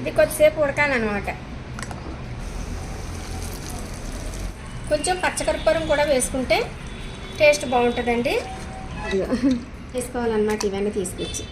ఇది కొద్దిసేపు ఉడకాలన్నమాట. కొంచెం పచ్చకర్పూరం కూడా వేసుకుంటే టేస్ట్ బాగుంటుందండి. ఇదిగో వేసుకోవాలన్నమాట ఇవన్నీ తీసుకొచ్చి.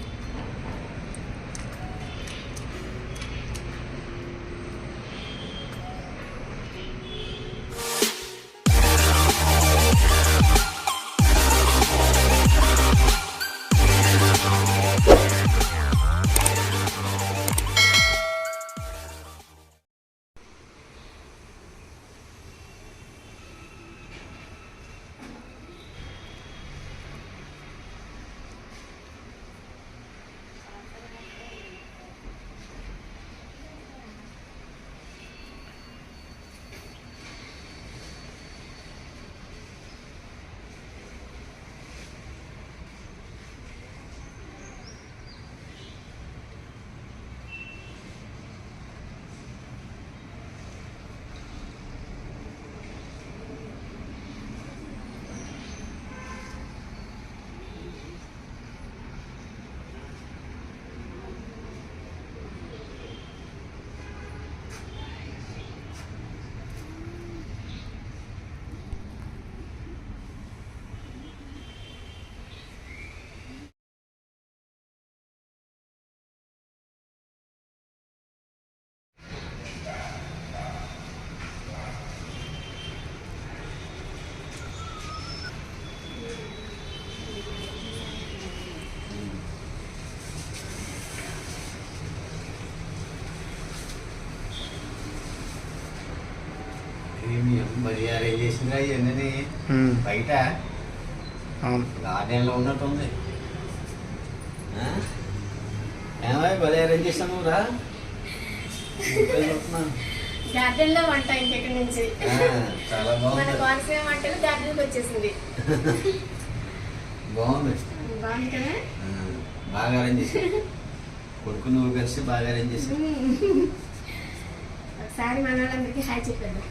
ఇవన్నీ బయట గార్డెన్లో ఉన్నట్టుంది ఆ? ఏమై భలే అరేంజ్ చేసాను రా. వంట ఇంకెక్కడి నుంచి? చాలా మన బాగుంది కోనసీమ వంటలు గార్డెన్కి వచ్చేసింది. బాగుంది. బాగుంది కదా? బాగా అరేంజ్ కొడుకు నువ్వు కలిసి బాగా అరేంజ్ చేశాను ఒకసారి మన వాళ్ళందరికీ హాయ్ చెప్పేద్దాం.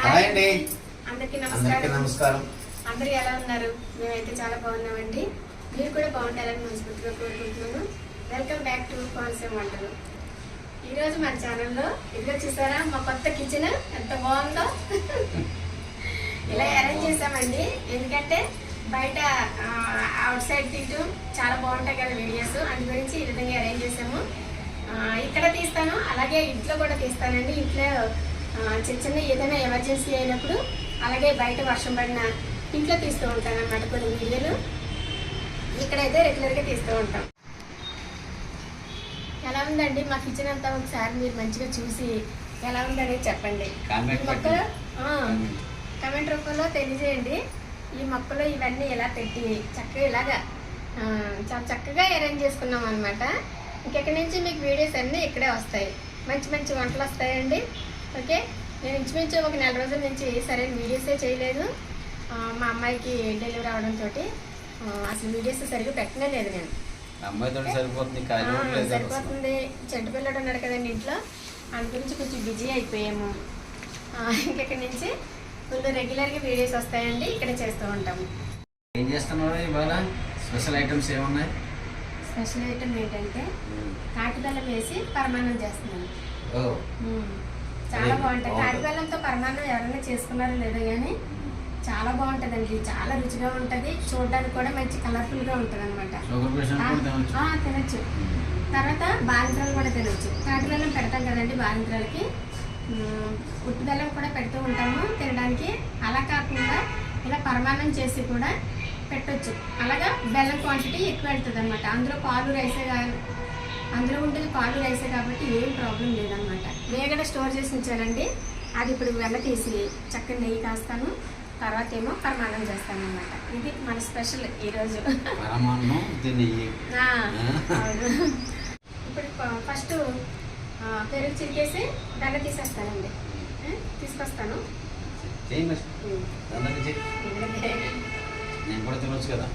హాయ్ అండి. అందరికీ నమస్కారం. నమస్కారం. అందరూ ఎలా ఉన్నారు? మేమైతే చాలా బాగున్నామండి. మీరు కూడా బాగుంటారని మనస్ఫూర్తిగా కోరుకుంటున్నాను. వెల్కమ్ బ్యాక్ టు కోనసీమ వంటలు ఈరోజు మన ఛానల్లో ఇదిగో చూసారా మా కొత్త కిచెన్ ఎంత బాగుందో. ఇలా అరేంజ్ చేసామండి. ఎందుకంటే బయట అవుట్ సైడ్ తింటూ చాలా బాగుంటాయి కదా వీడియోస్ అందు గురించి ఈ విధంగా అరేంజ్ చేసాము. ఇక్కడ తీస్తాను అలాగే ఇంట్లో కూడా తీస్తానండి. ఇంట్లో చిన్న చిన్న ఏదైనా ఎమర్జెన్సీ అయినప్పుడు అలాగే బయట వర్షం పడిన ఇంట్లో తీస్తూ ఉంటాను అన్నమాట కొన్ని వీడియోలు ఇక్కడైతే రెగ్యులర్గా తీస్తూ ఉంటాం. ఎలా ఉందండి మా కిచెన్ అంతా ఒకసారి మీరు మంచిగా చూసి ఎలా ఉందనేది చెప్పండి. ఆ, కమెంట్ రూపంలో తెలియజేయండి. ఈ మొక్కలు ఇవన్నీ ఇలా పెట్టి చక్కగా ఇలాగా చాలా చక్కగా అరేంజ్ చేసుకున్నాం అనమాట ఇంకెక్కడి నుంచి మీకు వీడియోస్ అన్నీ ఇక్కడే వస్తాయి. మంచి మంచి వంటలు వస్తాయండి. ఓకే? నేను ఇంచుమించు ఒక నెల రోజుల నుంచి సరైన వీడియోసే చేయలేదు. మా అమ్మాయికి డెలివరీ అవడంతో అసలు వీడియోస్ సరిగ్గా పెట్టనే లేదు నేను. సరిపోతుంది చెట్టు పిల్లడు ఉన్నాడు కదండి ఇంట్లో దాని గురించి కొంచెం బిజీ అయిపోయాము. ఇంకెక్కడి నుంచి? ఫుల్ రెగ్యులర్గా వీడియోస్ వస్తాయండి ఇక్కడ చేస్తూ ఉంటాము ఏం చేస్తున్నావు ఇవాళ? స్పెషల్ ఐటమ్స్ ఏమున్నాయి? స్పెషల్ ఐటమ్ ఏంటంటే తాటి బెల్లం వేసి పరమాన్నం చేస్తున్నాను. చాలా అదే, బాగుంటుంది తాటి బాగుంటుంది. బెల్లంతో పరమాన్నం ఎవరైనా చేసుకున్నారో లేదో కానీ చాలా బాగుంటుందండి. చాలా రుచిగా ఉంటుంది. చూడడానికి కూడా మంచి కలర్ఫుల్గా ఉంటుంది అనమాట తినొచ్చు. తర్వాత బాలింత్రాలు కూడా తినొచ్చు. తాటి బెల్లం పెడతాం కదండి బాలింత్రాలకి. మ్మ్, ఉట్టు బెల్లం కూడా పెడుతూ ఉంటాము. తినడానికి అలా కాకుండా ఇలా పరమాన్నం చేసి కూడా పెట్టొచ్చు. అలాగా బెల్లం క్వాంటిటీ ఎక్కువ వెళ్తుంది అనమాట అందులో పాలు రైసే అందులో ఉండేది పాలు రైసే కాబట్టి ఏం ప్రాబ్లం లేదనమాట వేగడ స్టోర్ చేసి ఉంచానండి అది ఇప్పుడు వెన్న తీసి చక్కని నెయ్యి కాస్తాను తర్వాత ఏమో పరమాన్నం చేస్తాను అనమాట ఇది మన స్పెషల్ ఈరోజు. ఇప్పుడు ఫస్ట్ పెరుగు చిరికేసి దండ తీసేస్తానండి. తీసుకొస్తాను. నేను కూడా తినొచ్చు కాదు.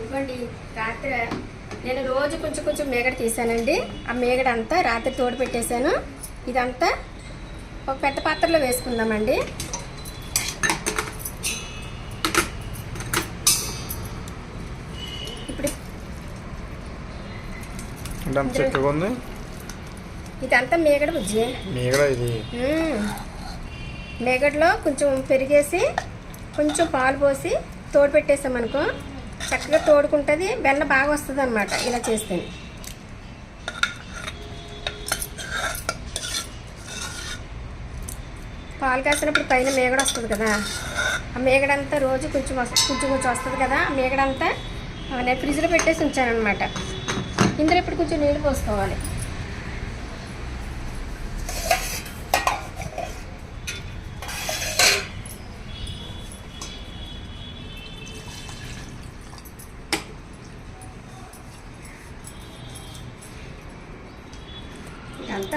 ఇవ్వండి రాత్రి నేను రోజు కొంచెం కొంచెం మేగడ తీసానండి. ఆ మేగడ అంతా రాత్రి తోడు పెట్టేశాను. ఇదంతా ఒక పెద్ద పాత్రలో వేసుకుందామండి. ఇప్పుడు ఇదంతా మేగడ బుజ్జి. మీగడ ఇది. మేగడలో కొంచెం పెరిగేసి కొంచెం పాలు పోసి తోడు పెట్టేసామనుకో చక్కగా తోడుకుంటుంది బెల్ల బాగా వస్తుంది అనమాట ఇలా చేస్తే. పాలు కాసినప్పుడు పైన మేగడ వస్తుంది కదా. ఆ మేగడంతా రోజు కొంచెం కొంచెం కొంచెం వస్తుంది కదా. ఆ మేగడంతా నేను ఫ్రిడ్జ్లో పెట్టేసి ఉంచాను అనమాట ఇందులో ఇప్పుడు కొంచెం నీళ్ళు పోసుకోవాలి.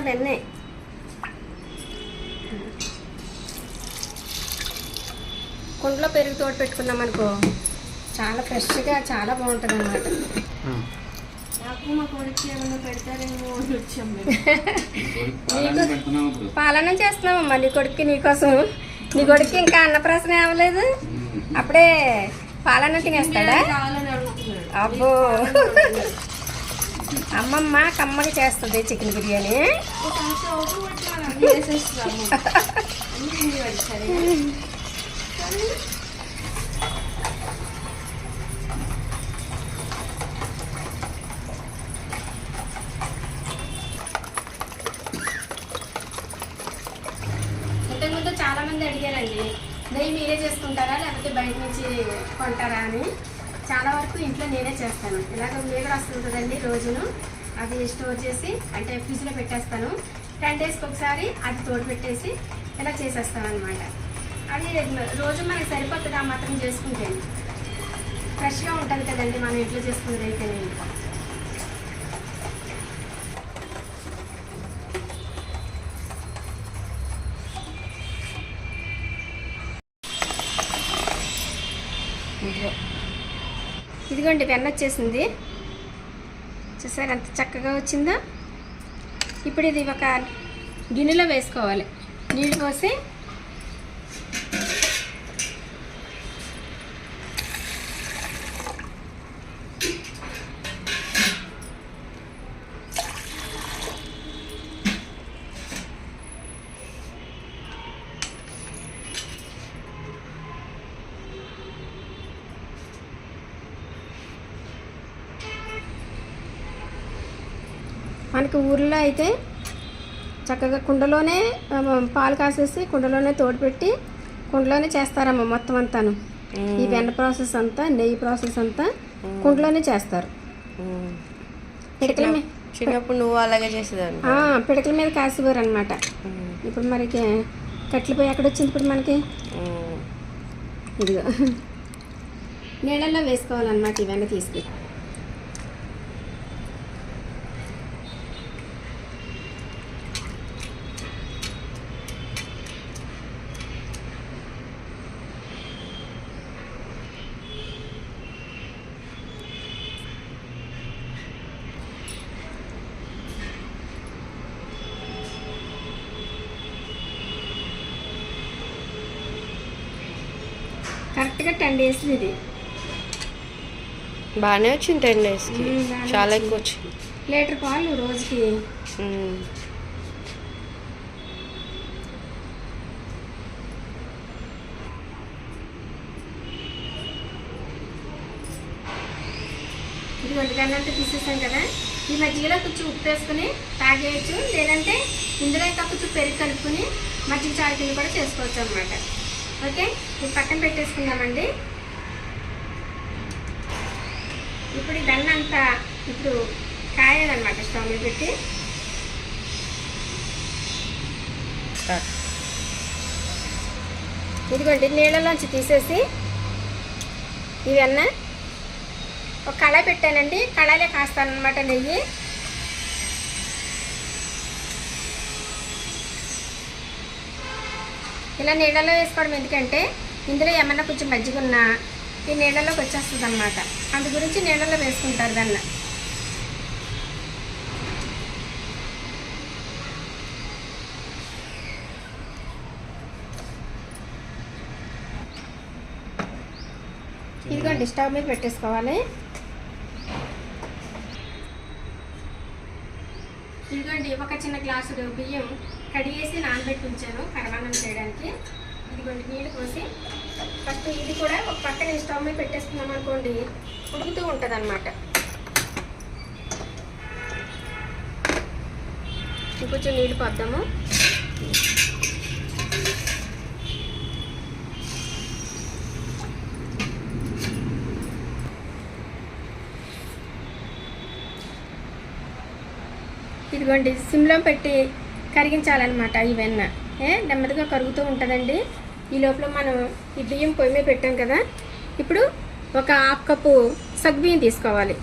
వెన్నే కుండలో పెరుగు తోడు పెట్టుకున్నాం అనుకో చాలా ఫ్రెష్గా చాలా బాగుంటుంది అనమాట. నాకు మా కొడుకు ఏమైనా పెడతారేమో అని వచ్చాం మేము. పాలన చేస్తున్నామమ్మా నీ కొడుక్కి నీకోసం నీ కొడుక్కి ఇంకా అన్నప్రాసన అవ్వలేదు. ఉమ్. అప్పుడే పాలన తినేస్తాడా? అబ్బో. అమ్మమ్మ కమ్మగా చేస్తుంది చికెన్ బిర్యానీ. ఇంతకుముందు చాలా మంది అడిగారండి నెయ్యి మీరే చేసుకుంటారా లేకపోతే బయట నుంచి కొంటారా అని. చాలా వరకు ఇంట్లో నేనే చేస్తాను. ఇలాగ మీగడ వస్తుంది కదండి రోజును. అది స్టోర్ చేసి అంటే ఫ్రిడ్జ్లో పెట్టేస్తాను. టెన్ డేస్కి ఒకసారి అది తోడు పెట్టేసి ఇలా చేసేస్తాను అనమాట అది రోజు మనకి సరిపోతుంది ఆ మాత్రం చేసుకుంటే. ఫ్రెష్గా ఉంటుంది కదండి మనం ఇంట్లో చేసుకునేది అయితే ఇదిగోండి వెన్న వచ్చేసింది. చూసారు ఎంత చక్కగా వచ్చిందో? ఇప్పుడు ఇది ఒక గిన్నెలో వేసుకోవాలి. నీళ్ళు పోసి మనకి ఊర్లో అయితే చక్కగా కుండలోనే పాలు కాసేసి కుండలోనే తోడుపెట్టి కుండలోనే చేస్తారమ్మ మొత్తం అంతాను. ఈ వెన్న ప్రాసెస్ అంతా నెయ్యి ప్రాసెస్ అంతా కుండలోనే చేస్తారు. పిడకల మీద చిన్నప్పుడు నువ్వు అలాగే చేసేదాన్ని? పిడకల మీద కాసేవారు అనమాట ఇప్పుడు మనకి కట్లు పోయి ఎక్కడ వచ్చింది ఇప్పుడు మనకి? ఇదిగో. నీళ్ళల్లో వేసుకోవాలన్నమాట ఇవన్నీ తీసుకుని. కరెక్ట్గా టెన్ డేస్ ఇది. బాగానే వచ్చింది టెన్ డేస్కి బాగానే చాలా. ఎక్కువ వచ్చింది. లీటర్ పాలు రోజుకి. ఇది వంటకాలంతా తీసేసాం కదా. ఈ మజ్జిగలో కొంచెం ఉప్పు వేసుకుని తాగేయచ్చు. లేదంటే ఇందులో ఇంకా కొంచెం పెరుగు కలుపుకొని మజ్జిగ కింద కూడా చేసుకోవచ్చు అనమాట ఓకే ఇది పక్కన పెట్టేసుకుందామండి. ఇప్పుడు ఈ అంతా ఇప్పుడు కాయాలన్నమాట స్టవ్ మీద పెట్టి. ఇదిగోండి నీళ్ళలోంచి తీసేసి ఇవన్నీ. ఒక కళాయి పెట్టానండి కళాయిలో కాస్తాను అనమాట నెయ్యి. ఇలా నీళ్ళలో వేసుకోవడం ఎందుకంటే ఇందులో ఏమన్నా కొంచెం మజ్జిగ ఉన్నా ఈ నీళ్ళలోకి వచ్చేస్తుంది అనమాట అందు గురించి నీళ్ళలో వేసుకుంటారు దాన్ని. ఇదిగోండి స్టవ్ మీద పెట్టేసుకోవాలి. ఇదిగోండి ఒక చిన్న గ్లాసుడు బియ్యం. కడిగేసి నానబెట్టి ఉంచాను కరవాణం చేయడానికి. ఇదిగోండి నీళ్ళు పోసి ఫస్ట్ ఇది కూడా ఒక పక్కన స్టవ్ మీద పెట్టేసుకున్నాం అనుకోండి ఉడుకుతూ ఉంటుంది అనమాట ఇంకొంచెం నీళ్ళు పోద్దాము. ఇదిగోండి సిమ్లో పెట్టి కరిగించాలన్నమాట ఈ వెన్న. ఏ నెమ్మదిగా కరుగుతూ ఉంటుందండి. ఈ లోపల మనం ఈ బియ్యం పొయ్యి మీద పెట్టాం కదా. ఇప్పుడు ఒక హాఫ్ కప్పు సగ్బియ్యం తీసుకోవాలి.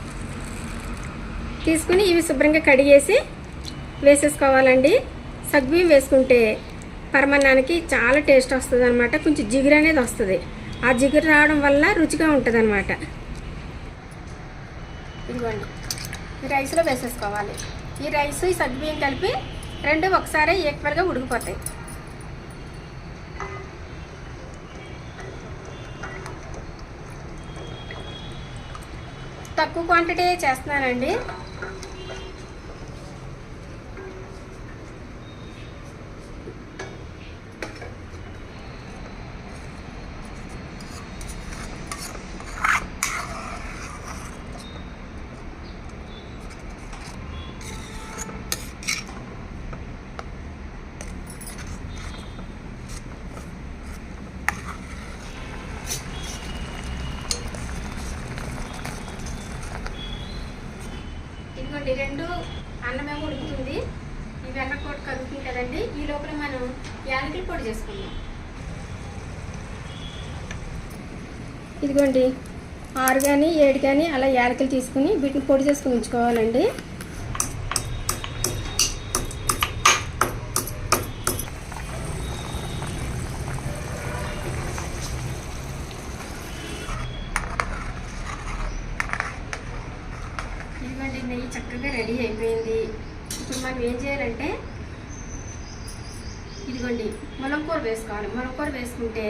తీసుకుని ఇవి శుభ్రంగా కడిగేసి వేసేసుకోవాలండి. సగ్బియ్యం వేసుకుంటే పరమాన్నానికి చాలా టేస్ట్ వస్తుంది అనమాట కొంచెం జిగురు అనేది వస్తుంది. ఆ జిగురు రావడం వల్ల రుచిగా ఉంటుంది అనమాట ఇదిగోండి. ఈ రైస్లో వేసేసుకోవాలి. ఈ రైస్ ఈ సగ్బియ్యం కలిపి రెండు ఒకసారి ఈక్వల్గా ఉడికిపోతాయి. తక్కువ క్వాంటిటీ చేస్తున్నానండి ఇదిగోండి రెండు అన్నమేమో ఉడుకుతుంది. ఈ వెన్నకోట కలుగుతుంది కదండి. ఈ లోపల మనం యాలకుల పొడి చేసుకుందాం. ఇదిగోండి. ఆరు కానీ ఏడు కానీ అలా యాలకులు తీసుకుని వీటిని పొడి చేసుకుని ఉంచుకోవాలండి ఇదిగోండి నెయ్యి చక్కగా రెడీ అయిపోయింది ఇప్పుడు మనం ఏం చేయాలంటే ఇదిగోండి ములంకూర వేసుకోవాలి. ములంకూర వేసుకుంటే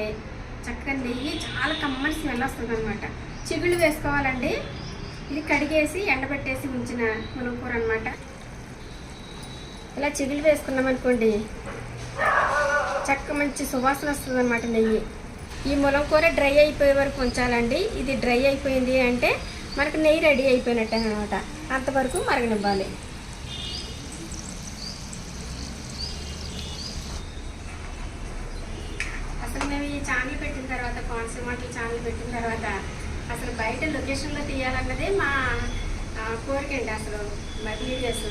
చక్కగా నెయ్యి చాలా కమ్మని స్మెల్ వస్తుంది అనమాట చిగుళ్ళు వేసుకోవాలండి. ఇది కడిగేసి ఎండబెట్టేసి ఉంచిన ములంకూర అనమాట ఇలా చిగుళ్ళు వేసుకున్నాం అనుకోండి చక్క మంచి సువాసన వస్తుంది అనమాట నెయ్యి. ఈ ములంకూర డ్రై అయిపోయే వరకు ఉంచాలండి. ఇది డ్రై అయిపోయింది అంటే మనకు నెయ్యి రెడీ అయిపోయినట్టే అనమాట అంతవరకు మరగనివ్వాలి అసలు మేము ఈ ఛానల్ పెట్టిన తర్వాత కాన్సెప్ట్ వంటల ఛానల్ పెట్టిన తర్వాత అసలు బయట లొకేషన్లో తీయాలన్నదే మా కోరిక అండి అసలు వీడియోస్.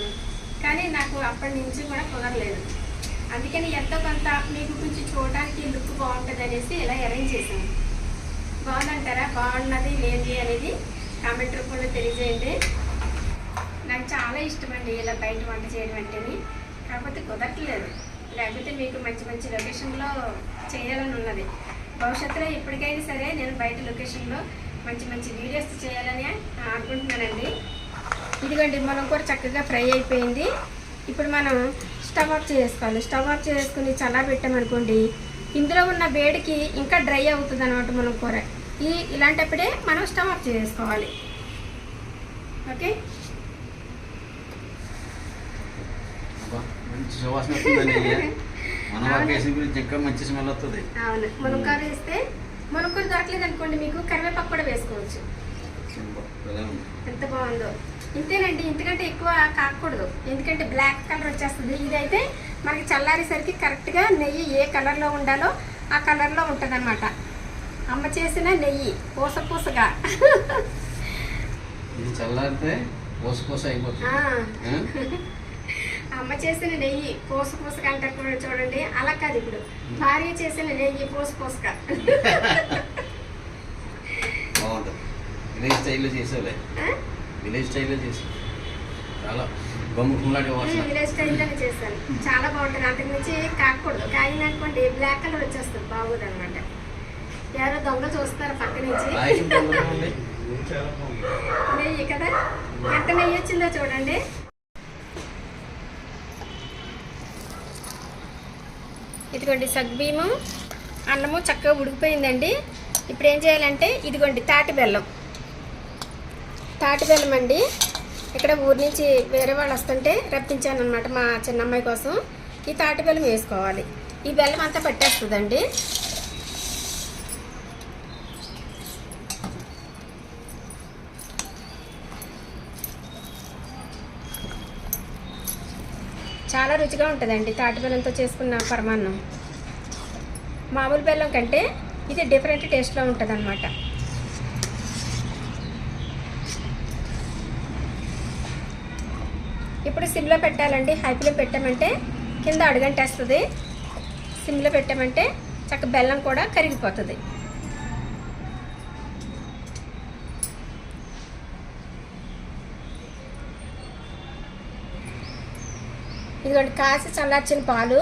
కానీ నాకు అప్పటి నుంచి కూడా కుదరలేదు. అందుకని ఎంతో కొంత మీకు కొంచెం చూడడానికి లుక్ బాగుంటుంది అనేసి ఇలా అరేంజ్ చేశాను. బాగుందంటారా? బాగున్నది లేనిది అనేది కామెంట్ రూపంలో తెలియజేయండి. నాకు చాలా ఇష్టమండి ఇలా బయట వంట చేయడం అంటేని. కాకపోతే కుదరట్లేదు. లేకపోతే మీకు మంచి మంచి లొకేషన్లో చేయాలని ఉన్నది. భవిష్యత్తులో ఎప్పటికైనా సరే నేను బయట లొకేషన్లో మంచి మంచి వీడియోస్ చేయాలని అనుకుంటున్నానండి. ఇదిగోండి మనం కూడా చక్కగా ఫ్రై అయిపోయింది. ఇప్పుడు మనం స్టవ్ ఆఫ్ చేసుకోవాలి స్టవ్ ఆఫ్ చేసుకుని చల్లారబెట్టామనుకోండి ఇందులో ఉన్న వేడికి ఇంకా డ్రై అవుతుంది అనమాట మనం కూర. ఈ ఇలాంటప్పుడే మనం స్టవ్ ఆఫ్ చేసుకోవాలి ఓకే అబ్బా, మంచి సువాసన వస్తుందండి మనం అవును. వేసిన గురించి ఇంకా మంచి స్మెల్ వస్తుంది అవును. మునక్కాయ వేస్తే దొరకలేదు అనుకోండి మీకు కరివేపాకు కూడా వేసుకోవచ్చు. ఎంత బాగుందో. ఇంతేనండి ఇంతకంటే ఎక్కువ కాకూడదు. ఎందుకంటే బ్లాక్ కలర్ వచ్చేస్తుంది. ఇదైతే మనకి చల్లారేసరికి కరెక్ట్గా నెయ్యి ఏ కలర్లో ఉండాలో ఆ కలర్లో ఉంటుంది అనమాట అమ్మ చేసిన నెయ్యి పూస పూసగా. చల్లారితే పోసు పోసు అయిపోతుంది? అమ్మ చేసిన నెయ్యి పూస పూసగా అంటారు కూడా చూడండి అలా కాదు ఇప్పుడు. భార్య చేసిన నెయ్యి పూస పూసగా బాగుంటుంది. విలేజ్ స్టైల్లో చేసేవలే. ఆ? విలేజ్ స్టైల్లో చేసి. చాలా విలేజ్ స్టైల్లోనే చేస్తాను. చాలా బాగుంటుంది. అంతకు మించి కాకూడదు. కాగింది అనుకోండి బ్లాక్ కలర్ వచ్చేస్తుంది. బాగోదు అనమాట ఎవరో దొంగ చూస్తారు పక్క నుంచి. నెయ్యి కదా? ఎంత నెయ్యి వచ్చిందో చూడండి. ఇదిగోండి సగ్బీము అన్నము చక్కగా ఉడికిపోయిందండి. ఇప్పుడు ఏం చేయాలంటే ఇదిగోండి తాటి బెల్లం. తాటి బెల్లం అండి. ఇక్కడ ఊరి నుంచి వేరే వాళ్ళు వస్తుంటే రప్పించాను అనమాట మా చిన్నమ్మాయి కోసం. ఈ తాటి బెల్లం వేసుకోవాలి. ఈ బెల్లం అంతా పట్టేస్తుందండి. చాలా రుచిగా ఉంటుందండి. తాటి బెల్లంతో చేసుకున్న పరమాన్నం. మామూలు బెల్లం కంటే ఇది డిఫరెంట్ టేస్ట్లో ఉంటుంది అనమాట ఇప్పుడు సిమ్లో పెట్టాలండి. హైపీలో పెట్టామంటే కింద అడుగంటేస్తుంది. సిమ్లో పెట్టామంటే చక్క బెల్లం కూడా కరిగిపోతుంది. ఇదిగోండి కాసి చల్లార్చిన పాలు.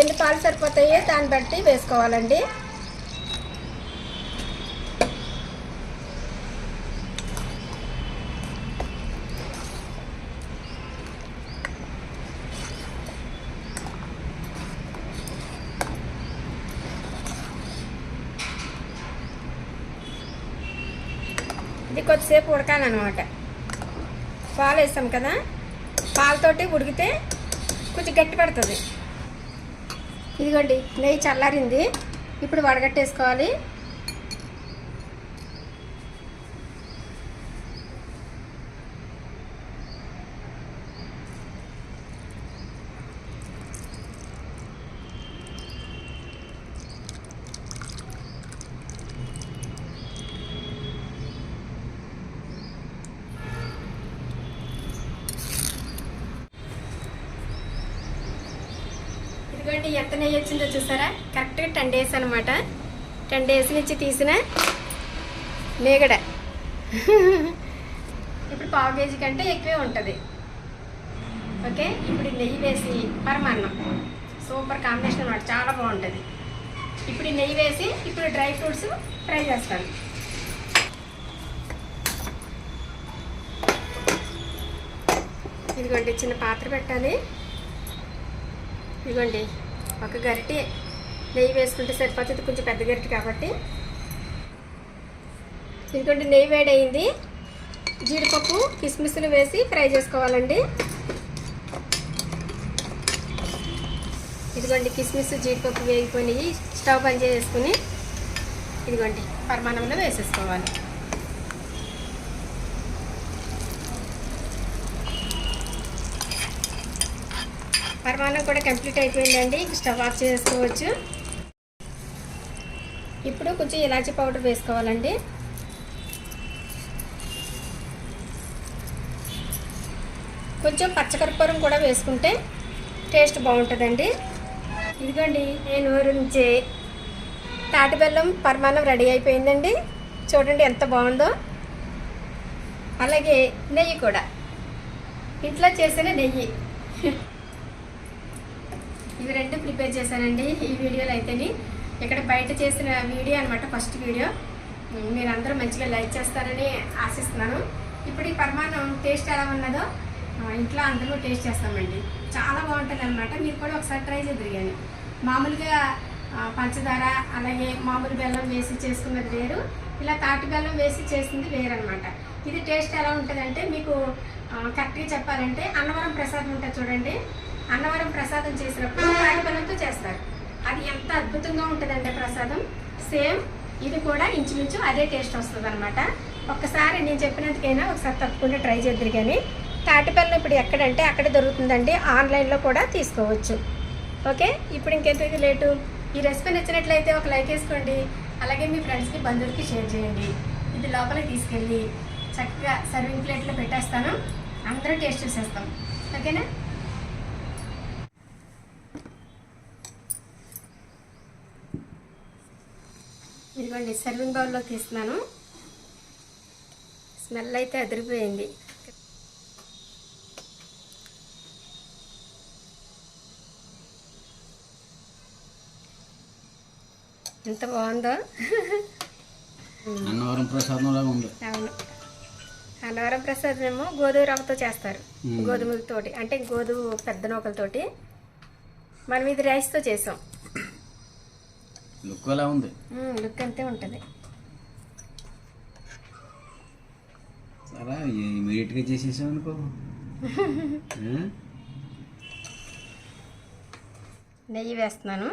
ఎన్ని పాలు సరిపోతాయో దాన్ని బట్టి వేసుకోవాలండి. ఇది కొద్దిసేపు ఉడకాలన్నమాట. పాలు వేస్తాం కదా. పాలతోటి ఉడికితే కొంచెం గట్టి పడుతుంది. ఇదిగోండి నెయ్యి చల్లారింది. ఇప్పుడు వడగట్టేసుకోవాలి ఇదిగోండి ఎంత నెయ్యి వచ్చిందో చూసారా కరెక్ట్గా టెన్ డేస్ అనమాట టెన్ డేస్ నుంచి తీసిన మేగడ. ఇప్పుడు పావు కేజీ కంటే ఎక్కువే ఉంటుంది. ఓకే? ఇప్పుడు నెయ్యి వేసి పరమాన్నం. సూపర్ కాంబినేషన్ అనమాట చాలా బాగుంటుంది. ఇప్పుడు నెయ్యి వేసి ఇప్పుడు డ్రై ఫ్రూట్స్ ఫ్రై చేస్తాను. ఇదిగోండి చిన్న పాత్ర పెట్టాలి. ఇదిగోండి ఒక గరిటె. నెయ్యి వేసుకుంటే సరిపోతుంది. కొంచెం పెద్ద గరిటె కాబట్టి. ఇంకోటి నెయ్యి వేడయింది. జీడిపప్పు కిస్మిస్లు వేసి ఫ్రై చేసుకోవాలండి. ఇదిగోండి కిస్మిస్ జీడిపప్పు వేగిపోయినాయి. స్టవ్ బంద్ చేసుకుని ఇదిగోండి పరిమాణంలో వేసేసుకోవాలి. పరిమాణం కూడా కంప్లీట్ అయిపోయిందండి. స్టవ్ ఆఫ్ చేసుకోవచ్చు. ఇప్పుడు కొంచెం ఇలాచీ పౌడర్ వేసుకోవాలండి. కొంచెం పచ్చకర్పూరం కూడా వేసుకుంటే టేస్ట్ బాగుంటుందండి. ఇదిగోండి నేను నుంచి తాటి బెల్లం పరిమాణం రెడీ అయిపోయిందండి. చూడండి ఎంత బాగుందో. అలాగే నెయ్యి కూడా. ఇంట్లో చేసిన నెయ్యి. ఇవి రెండు ప్రిపేర్ చేశానండి ఈ వీడియోలో అయితేనే. ఇక్కడ బయట చేసిన వీడియో అనమాట ఫస్ట్ వీడియో. మీరు అందరూ మంచిగా లైక్ చేస్తారని ఆశిస్తున్నాను. ఇప్పుడు ఈ పరమాన్నం టేస్ట్ ఎలా ఉన్నదో ఇంట్లో అందరూ టేస్ట్ చేస్తామండి. చాలా బాగుంటుంది అనమాట మీరు కూడా ఒకసారి ట్రై చేద్దరు కానీ మామూలుగా పంచదార అలాగే మామూలు బెల్లం వేసి చేసుకున్నది వేరు. ఇలా తాటి బెల్లం వేసి చేసింది వేరు అనమాట ఇది టేస్ట్ ఎలా ఉంటుందంటే మీకు కరెక్ట్గా చెప్పాలంటే అన్నవరం ప్రసాదం ఉంటుంది చూడండి. అన్నవరం ప్రసాదం చేసినప్పుడు తాటి బెల్లంతో చేస్తారు. అది ఎంత అద్భుతంగా ఉంటుందంటే ప్రసాదం. సేమ్ ఇది కూడా ఇంచుమించు అదే టేస్ట్ వస్తుంది అనమాట ఒక్కసారి నేను చెప్పినందుకైనా ఒకసారి తప్పకుండా ట్రై చేద్దరు కానీ తాటిపల్లి ఇప్పుడు ఎక్కడంటే అక్కడ దొరుకుతుందండి. ఆన్లైన్లో కూడా తీసుకోవచ్చు. ఓకే? ఇప్పుడు ఇంకెంత లేటు? ఈ రెసిపీ నచ్చినట్లయితే ఒక లైక్ వేసుకోండి. అలాగే మీ ఫ్రెండ్స్కి బంధువులకి షేర్ చేయండి. ఇది లోపలికి తీసుకెళ్ళి చక్కగా సర్వింగ్ ప్లేట్లో పెట్టేస్తాను. అందరూ టేస్ట్ చూసేస్తాం. ఓకేనా? ఇదిగోండి సర్వింగ్ బౌల్లో తీస్తున్నాను. స్మెల్ అయితే అదిరిపోయింది. ఎంత బాగుందో. అన్నవరం ప్రసాదంలా ఉంది. అవును. అన్నవరం ప్రసాదం ఏమో గోధుమ రవ్వతో చేస్తారు. గోధుమలతోటి అంటే గోధుమ పెద్ద నూకలతోటి. మనం ఇది రైస్తో చేసాం. లుక్ అలా ఉంది. లుక్ అంతే ఉంటుంది. అలా ఇమీడియట్గా చేసేసాం అనుకో ఆ? నెయ్యి వేస్తున్నాను.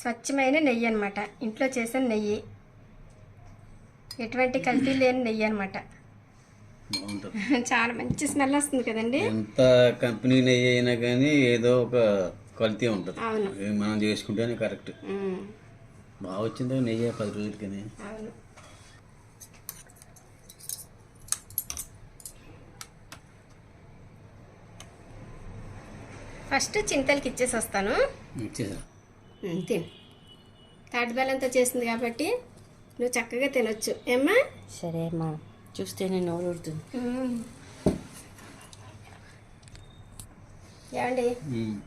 స్వచ్ఛమైన నెయ్యి అనమాట ఇంట్లో చేసిన నెయ్యి. ఎటువంటి కల్తీ లేని నెయ్యి అనమాట చాలా మంచి స్మెల్ వస్తుంది కదండి. ఎంత కంపెనీ నెయ్యి అయినా కానీ ఏదో ఒక క్వాలిటీ ఉంటుంది. మనం చేసుకుంటేనే కరెక్ట్. బాగా వచ్చిందో నెయ్యి పది రోజులకని. అవును. ఫస్ట్ చింతలకి ఇచ్చేసి వస్తాను తిను. తాటి బెల్లంతో చేసింది కాబట్టి నువ్వు చక్కగా తినొచ్చు. ఏమ్మా? సరే అమ్మా. చూస్తేనే నోరు ఊరుతుంది ఏమండి?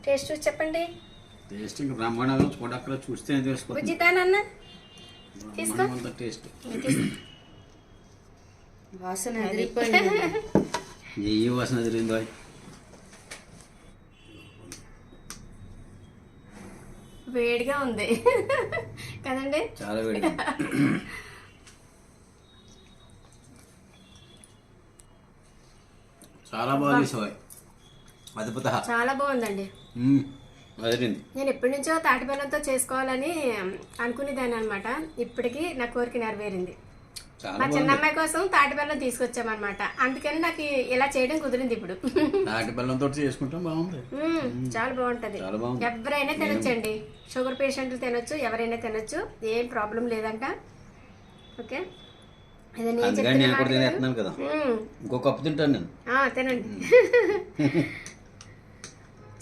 టేస్ట్ చూసి చెప్పండి. టేస్ట్ ఇంకా బ్రహ్మాండంగా చూడక్కడ చూస్తేనే తెలుసుకోవచ్చు బుజ్జితానన్న తీసుకో. టేస్ట్. వాసన నెయ్యి వాసన తిరిగిందో వేడిగా ఉంది. కదండి? చాలా వేడిగా చాలా బాగా చేసావు. అద్భుత చాలా బాగుందండి. నేను ఎప్పటి నుంచో తాటి బెల్లంతో చేసుకోవాలని అనుకునేదాన్ని అనమాట ఇప్పటికి నా కోరిక నెరవేరింది. మా చిన్నమ్మాయి కోసం తాటి బెల్లం తీసుకొచ్చామన్నమాట. అందుకని నాకు ఇలా చేయడం కుదిరింది ఇప్పుడు. నాటి బెల్లంతో చేసుకుంటాం బాగుంది. చాలా బాగుంటది. ఎవరైనా తినొచ్చండి. షుగర్ పేషెంట్లు తినొచ్చు ఎవరైనా తినొచ్చు. ఏం ప్రాబ్లం లేదంట. ఓకే? నేను కూడా తినేస్తున్నాను కదా. ఇంకో కప్పు తింటాను నేను. తినండి.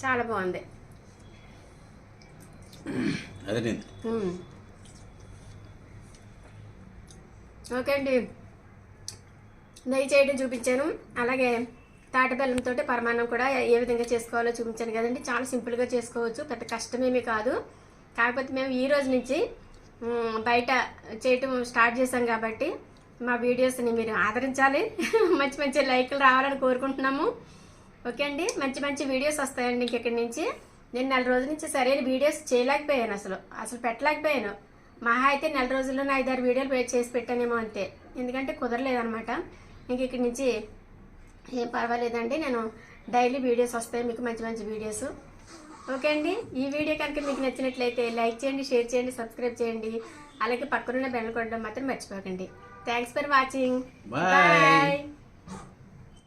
చాలా బాగుంది. మ్మ్. ఓకే అండి. నెయ్యి చేయడం చూపించాను. అలాగే తాటి బెల్లంతో పరమాన్నం కూడా ఏ విధంగా చేసుకోవాలో చూపించాను కదండి. చాలా సింపుల్గా చేసుకోవచ్చు. పెద్ద కష్టమేమీ కాదు. కాకపోతే మేము ఈ రోజు నుంచి బయట చేయటం స్టార్ట్ చేసాం కాబట్టి మా వీడియోస్ని మీరు ఆదరించాలి. మంచి మంచి లైక్లు రావాలని కోరుకుంటున్నాము. ఓకే అండి మంచి మంచి వీడియోస్ వస్తాయండి ఇంకెక్కడి నుంచి. నేను నెల రోజుల నుంచి సరైన వీడియోస్ చేయలేకపోయాను అసలు అసలు పెట్టలేకపోయాను. మహా అయితే నెల రోజుల్లో ఐదారు వీడియోలు పే- చేసి పెట్టానేమో అంతే. ఎందుకంటే కుదరలేదనమాట ఇంక ఇక్కడి నుంచి ఏం పర్వాలేదండి నేను డైలీ వీడియోస్ వస్తాయి మీకు మంచి మంచి వీడియోస్. ఓకే అండి ఈ వీడియో కనుక మీకు నచ్చినట్లయితే లైక్ చేయండి షేర్ చేయండి సబ్స్క్రైబ్ చేయండి. అలాగే పక్కనున్న బెల్ కొట్టడం మాత్రం మర్చిపోకండి. Thanks for watching. బాయ్